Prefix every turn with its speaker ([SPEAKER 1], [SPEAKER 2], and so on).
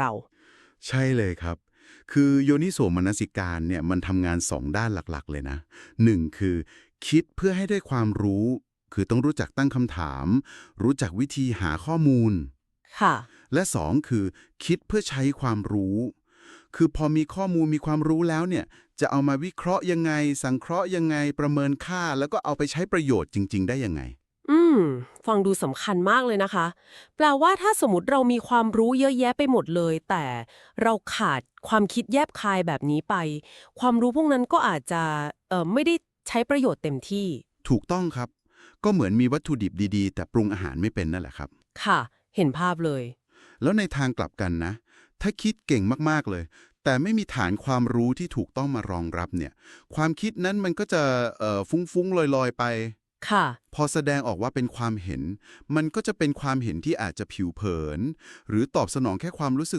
[SPEAKER 1] เรา
[SPEAKER 2] ใช่เลยครับ คือโยนิโสมนสิการเนี่ยมันทำงานสองด้านหลักๆ เลยนะหนึ่งคือ คิดเพื่อให้ได้ความรู้ คือต้องรู้จักตั้งคำถาม รู้จักวิธีหาข้อมูล
[SPEAKER 1] ค่ะ
[SPEAKER 2] และสองคือ คิดเพื่อใช้ความรู้ คือพอมีข้อมูลมีความรู้แล้วเนี่ย จะเอามาวิเคราะห์ยังไง สังเคราะห์ยังไงประเมินค่า แล้วก็เอาไปใช้ประโยชน์จริง ๆ ได้ยังไง
[SPEAKER 1] อื ม ฟังดูสำคัญมากเลยนะคะ แปลว่าถ้าสมมติเรามีความรู้เยอะแยะไปหมดเลย แต่เราขาดความคิดแยบคายแบบนี้ไป ความรู้พวกนั้นก็อาจจะเอ่อไม่ได้ใช้ประโยชน์เต็มที่
[SPEAKER 2] ถูกต้องครับ ก็เหมือนมีวัตถุดิบดีๆ แต่ปรุงอาหารไม่เป็นนั่นแหละครับ
[SPEAKER 1] ค่ะ เห็นภาพเลย
[SPEAKER 2] แล้วในทางกลับกันนะ ถ้าคิดเก่งมากๆเลย แต่ไม่มีฐานความรู้ที่ถูกต้องมารองรับเนี่ย ความคิดนั้นมันก็จะเอ่อฟุ้งๆลอยๆไป
[SPEAKER 1] ค่ะ
[SPEAKER 2] พอแสดงออกว่าเป็นความเห็น มันก็จะเป็นความเห็นที่อาจจะผิวเผิน หรือตอบสนองแค่ความรู้สึก